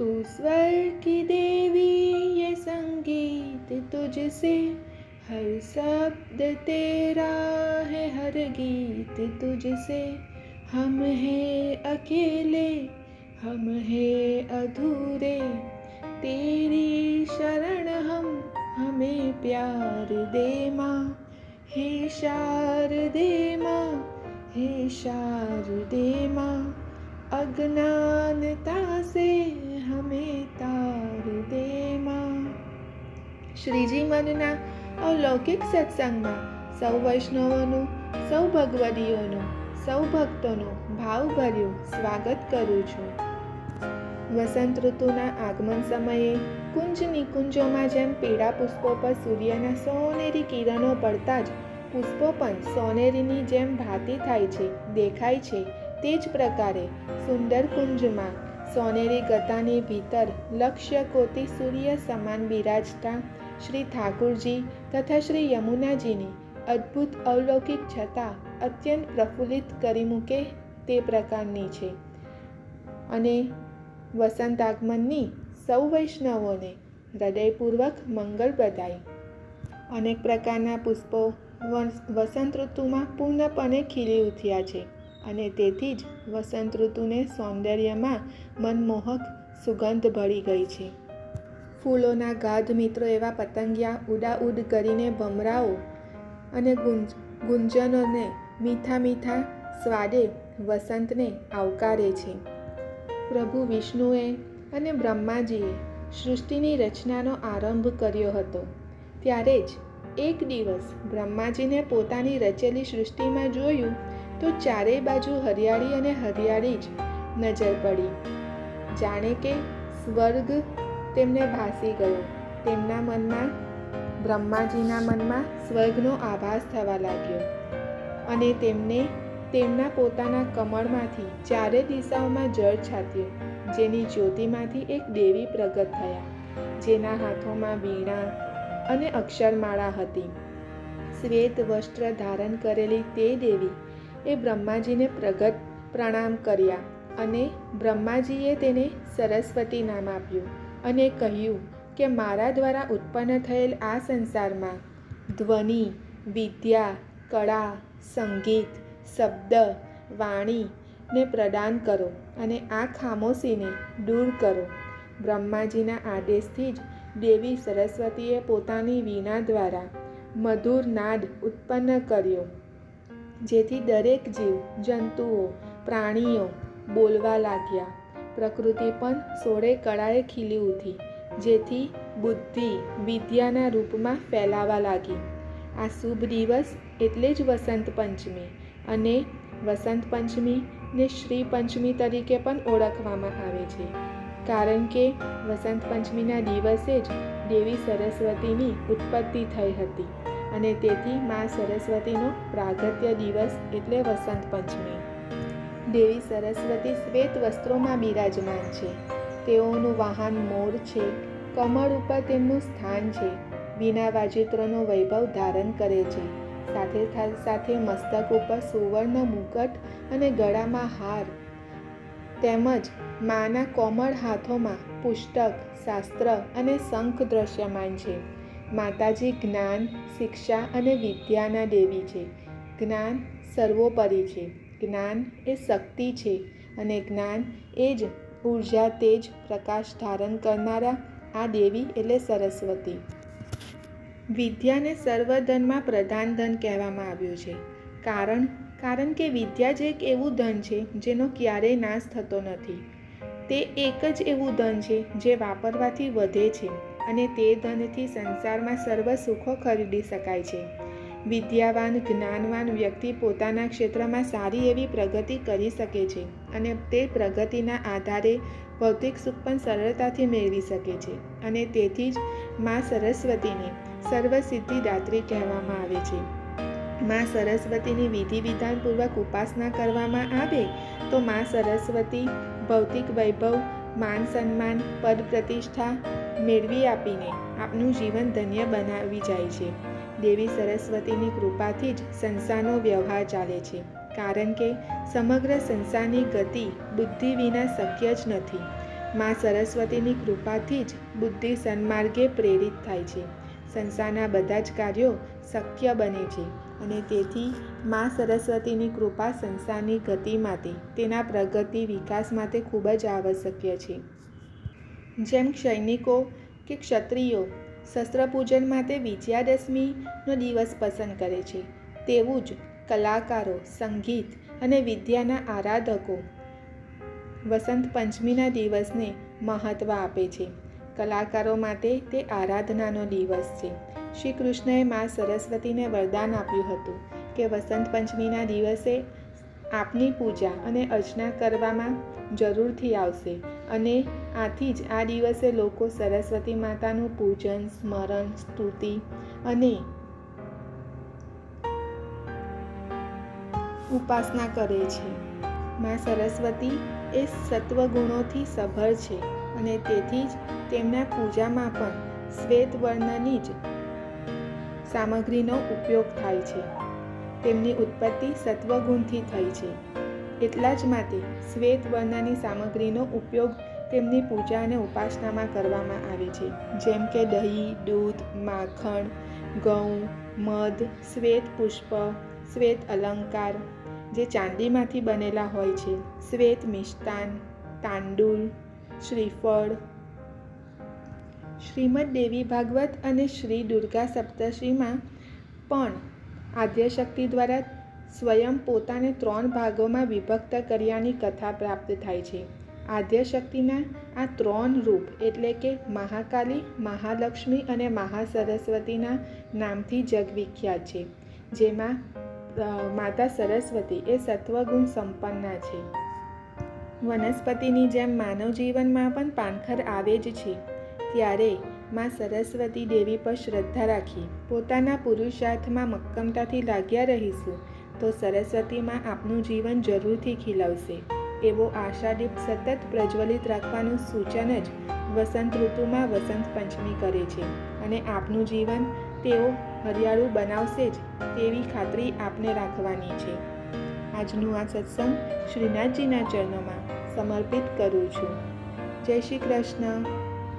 तू स्वर की देवी, ये संगीत तुझसे। हर शब्द तेरा है, हर गीत तुझसे। हम हैं अकेले, हम हैं अधूरे। तेरी शरण हम, हमें प्यार दे माँ। हे शार दे माँ, हे शार दे माँ। અજ્ઞાનતા સે હમે તાર દે માં શ્રીજી મનના અલૌકિક સત્સંગમાં સૌ વૈષ્ણવોનું સૌ ભગવદીઓનું સૌ ભક્તોનું ભાવભર્યું સ્વાગત કરું છું વસંત ઋતુના આગમન સમયે કુંજ નિકુંજોમાં જેમ પીળા પુષ્પો પર સૂર્યના સોનેરી કિરણો પડતા જ પુષ્પો પણ સોનેરીની જેમ ભાતી થાય છે દેખાય છે તે જ પ્રકારે સુંદર કુંજમાં સોનેરી ગતાની ભીતર લક્ષ્ય કોતી સૂર્ય સમાન બિરાજતા શ્રી ઠાકુરજી તથા શ્રી યમુનાજીની અદ્ભુત અવલૌકિક છતાં અત્યંત પ્રફુલ્લિત કરી મૂકે તે પ્રકારની છે. અને વસંત આગમનની સૌ વૈષ્ણવોને હૃદયપૂર્વક મંગળ બધાઈ અનેક પ્રકારના પુષ્પો વસંત ઋતુમાં પૂર્ણપણે ખીલી ઉઠ્યા છે. અને તેથી જ વસંત ઋતુને સૌંદર્યમાં મનમોહક સુગંધ ભળી ગઈ છે. ફૂલોના ગાઢ મિત્રો એવા પતંગિયા ઉડાઉડ કરીને ભમરાઓ અને ગુંજ, ગુંજનોને મીઠા મીઠા સ્વાદે વસંતને આવકારે છે. પ્રભુ વિષ્ણુએ અને બ્રહ્માજીએ સૃષ્ટિની રચનાનો આરંભ કર્યો હતો. ત્યારે જ એક દિવસ બ્રહ્માજીને પોતાની રચેલી સૃષ્ટિમાં જોયું તો ચારેય બાજુ હરિયાળી અને હરિયાળી જ નજર પડી. જાણે કે સ્વર્ગ તેમને ભાસી ગયો. તેમના મનમાં, બ્રહ્માજીના મનમાં સ્વર્ગનો આભાસ થવા લાગ્યો. અને તેમને તેમના પોતાના કમળમાંથી ચારે દિશાઓમાં જળ છાત્યું જેની જ્યોતિમાંથી એક દેવી પ્રગટ થયા, જેના હાથોમાં વીણા અને અક્ષરમાળા હતી. શ્વેત વસ્ત્ર ધારણ કરેલી તે દેવી એ બ્રહ્માજીને પ્રગટ પ્રણામ કર્યા અને બ્રહ્માજીએ તેને સરસ્વતી નામ આપ્યું અને કહ્યું કે મારા દ્વારા ઉત્પન્ન થયેલ આ સંસારમાં ધ્વનિ, વિદ્યા, કળા, સંગીત, શબ્દ વાણીને પ્રદાન કરો અને આ ખામોશીને દૂર કરો. બ્રહ્માજીના આદેશથી જ દેવી સરસ્વતીએ પોતાની વીણા દ્વારા મધુર નાદ ઉત્પન્ન કર્યો. જેથી દરેક જીવ, જંતુઓ, પ્રાણીઓ બોલવા લાગ્યા. પ્રકૃતિ પણ સોળે કળાએ ખીલી ઉઠી, જેથી બુદ્ધિ વિદ્યાના રૂપમાં ફેલાવા લાગી. આ શુભ દિવસ એટલે જ વસંત પંચમી અને વસંત પંચમીને શ્રી પંચમી તરીકે પણ ઓળખવામાં આવે છે. કારણ કે વસંત પંચમીના દિવસે જ દેવી સરસ્વતીની ઉત્પત્તિ થઈ હતી. અને તેથી મા સરસ્વતીનો પ્રાગત્ય દિવસ એટલે વસંત પંચમી. દેવી સરસ્વતી શ્વેત વસ્ત્રોમાં બિરાજમાન છે. તેઓનું વાહન મોર છે, કમળ ઉપર તેમનું સ્થાન છે, વિના વાજિત્રનો વૈભવ ધારણ કરે છે. સાથે સાથે મસ્તક ઉપર સુવર્ણ મુકટ અને ગળામાં હાર. તેમજ માના કોમળ હાથોમાં પુસ્તક શાસ્ત્ર અને શંખ દ્રશ્યમાન છે. માતાજી જ્ઞાન, શિક્ષા અને વિદ્યાના દેવી છે. જ્ઞાન સર્વોપરી છે. જ્ઞાન એ શક્તિ છે અને જ્ઞાન એ જ ઊર્જા, તેજ, પ્રકાશ ધારણ કરનારા આ દેવી એટલે સરસ્વતી. વિદ્યાને સર્વધનમાં પ્રધાન ધન કહેવામાં આવ્યું છે. કારણ કારણ કે વિદ્યા જ એક એવું ધન છે જેનો ક્યારેય નાશ થતો નથી. તે એક જ એવું ધન છે જે વાપરવાથી વધે છે. અને તે ધનથી સંસારમાં સર્વ સુખો ખરીદી શકાય છે. વિદ્યાવાન, જ્ઞાનવાન વ્યક્તિ પોતાના ક્ષેત્રમાં સારી એવી પ્રગતિ કરી શકે છે અને તે પ્રગતિના આધારે ભૌતિક સુખ પણ સરળતાથી મેળવી શકે છે અને તેથી જ મા સરસ્વતીને સર્વસિદ્ધિદાત્રી કહેવામાં આવે છે. મા સરસ્વતીની વિધિ વિધાનપૂર્વક ઉપાસના કરવામાં આવે તો મા સરસ્વતી ભૌતિક વૈભવ, માન સન્માન, પદ પ્રતિષ્ઠા મેળવી આપીને આપનું જીવન ધન્ય બનાવી જાય છે. દેવી સરસ્વતીની કૃપાથી જ સંસારનો વ્યવહાર ચાલે છે. કારણ કે સમગ્ર સંસારની ગતિ બુદ્ધિ વિના શક્ય જ નથી. માં સરસ્વતીની કૃપાથી જ બુદ્ધિ સન્માર્ગે પ્રેરિત થાય છે. સંસારના બધા જ કાર્યો શક્ય બને છે અને તેથી માં સરસ્વતીની કૃપા સંસારની ગતિ માટે, તેના પ્રગતિ વિકાસ માટે ખૂબ જ આવશ્યક છે. જેમ સૈનિકો કે ક્ષત્રિયો શસ્ત્રપૂજન માટે વિજયાદશમીનો દિવસ પસંદ કરે છે, તેવું જ કલાકારો, સંગીત અને વિદ્યાના આરાધકો વસંત પંચમીના દિવસને મહત્ત્વ આપે છે. કલાકારો માટે તે આરાધનાનો દિવસ છે. શ્રી કૃષ્ણએ મા સરસ્વતીને વરદાન આપ્યું હતું કે વસંત પંચમીના દિવસે આપની પૂજા અને અર્ચના કરવામાં જરૂરથી આવશે. અને આથી જ આ દિવસે લોકો સરસ્વતી માતાનું પૂજન, સ્મરણ, સ્તુતિ અને ઉપાસના કરે છે. મા સરસ્વતી એ સત્વગુણોથી સભર છે અને તેથી જ તેમના પૂજામાં પણ શ્વેત વર્ણની જ સામગ્રીનો ઉપયોગ થાય છે. તેમની ઉત્પત્તિ સત્વગુણથી થઈ છે. એટલા જ માટે શ્વેત વર્ણની સામગ્રીનો ઉપયોગ તેમની પૂજા અને ઉપાસનામાં કરવામાં આવે છે. જેમ કે દહીં, દૂધ, માખણ, ઘઉં, મધ, શ્વેત પુષ્પ, શ્વેત અલંકાર જે ચાંદીમાંથી બનેલા હોય છે. શ્વેત મિષ્ટાન, તાંડુલ, શ્રીફળ. શ્રીમદ દેવી ભાગવત અને શ્રી દુર્ગા સપ્તશ્રીમાં પણ આદ્યશક્તિ દ્વારા સ્વયં પોતાને ત્રણ ભાગોમાં વિભક્ત કર્યાની કથા પ્રાપ્ત થાય છે. આદ્યશક્તિના આ ત્રણ રૂપ એટલે કે મહાકાલી, મહાલક્ષ્મી અને મહાસરસ્વતીના નામથી જગવિખ્યાત છે, જેમાં માતા સરસ્વતી એ સત્વગુણ સંપન્ના છે. વનસ્પતિની જેમ માનવ જીવનમાં પણ પાનખર આવે જ છે. ત્યારે માં સરસ્વતી દેવી પર શ્રદ્ધા રાખી પોતાના પુરુષાર્થમાં મક્કમતાથી લાગ્યા રહીશું તો સરસ્વતીમાં આપનું જીવન જરૂરથી ખીલવશે, એવો આશાદીપ સતત પ્રજ્વલિત રાખવાનું સૂચન જ વસંત ઋતુમાં વસંત પંચમી કરે છે અને આપનું જીવન તેઓ હરિયાળું બનાવશે જ તેવી ખાતરી આપને રાખવાની છે. આજનું આ સત્સંગ શ્રીનાથજીના ચરણોમાં સમર્પિત કરું છું. જય શ્રી કૃષ્ણ.